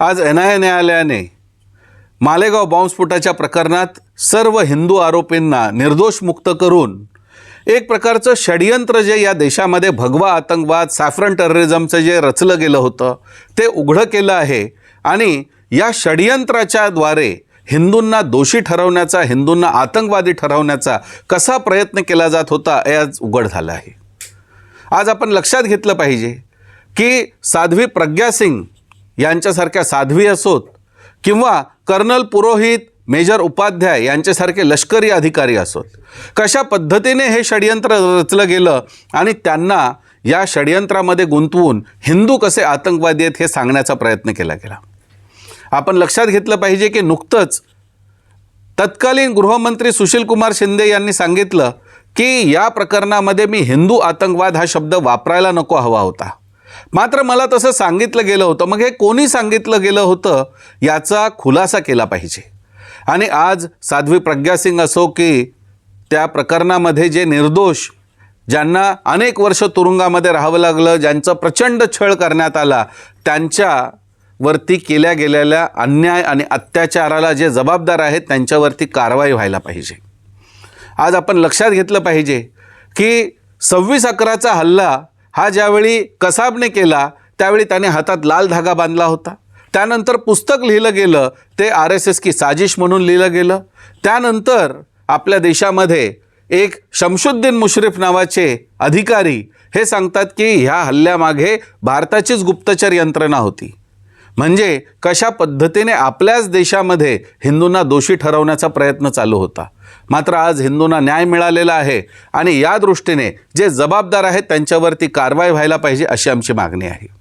आज N I ए न्यायालयाने मालेगाव बॉम्बस्फोटाच्या प्रकरणात सर्व हिंदू आरोपींना निर्दोष मुक्त करून एक प्रकारचं षडयंत्र जे या देशामध्ये भगवा आतंकवाद सॅफ्रन टेररिझमचं जे रचलं गेलं होतं ते उघडं केलं आहे आणि या षडयंत्राच्याद्वारे हिंदूंना दोषी ठरवण्याचा हिंदूंना आतंकवादी ठरवण्याचा कसा प्रयत्न केला जात होता हे आज उघड झालं आहे. आज आपण लक्षात घेतलं पाहिजे की साध्वी प्रज्ञा सिंग यांच्यासारख्या साध्वी असोत किंवा कर्नल पुरोहित मेजर उपाध्याय यांच्यासारखे लष्करी अधिकारी असोत. कशा पद्धतीने हे षडयंत्र रचलं गेलं आणि त्यांना या षडयंत्रामध्ये गुंतवून हिंदू कसे आतंकवादी आहेत हे सांगण्याचा प्रयत्न केला गेला. आपण लक्षात घेतलं पाहिजे की नुकतंच तत्कालीन गृहमंत्री सुशीलकुमार शिंदे यांनी सांगितलं की या प्रकरणामध्ये मी हिंदू आतंकवाद हा शब्द वापरायला नको हवा होता. मात्र मला तसं सांगितलं गेलं होतं. मग हे कोणी सांगितलं गेलं होतं? याचा खुलासा केला पाहिजे. आणि आज साध्वी प्रज्ञा सिंग असो की त्या प्रकरणामध्ये जे निर्दोष ज्यांना अनेक वर्ष तुरुंगामध्ये राहावं लागलं ज्यांचं प्रचंड छळ करण्यात आला त्यांच्यावरती केल्या गेलेल्या अन्याय आणि अत्याचाराला जे जबाबदार आहेत त्यांच्यावरती कारवाई व्हायला पाहिजे. आज आपण लक्षात घेतलं पाहिजे की सव्वीस अकराचा हल्ला हा ज्यावेळी कसाबने केला त्यावेळी त्याने हातात लाल धागा बांधला होता. त्यानंतर पुस्तक लिहिलं गेलं ते आर एस एस की साजिश म्हणून लिहिलं गेलं. त्यानंतर आपल्या देशामध्ये एक शमशुद्दीन मुश्रीफ नावाचे अधिकारी हे सांगतात की ह्या हल्ल्यामागे भारताचीच गुप्तचर यंत्रणा होती. म्हणजे कशा पद्धतीने आपल्याच देशामध्ये हिंदूंना दोषी ठरवण्याचा प्रयत्न चालू होता. मात्र आज हिंदूंना न्याय मिळालेला आहे आणि या दृष्टीने जे जबाबदार आहेत त्यांच्यावरती कारवाई व्हायला पाहिजे अशी आमची मागणी आहे.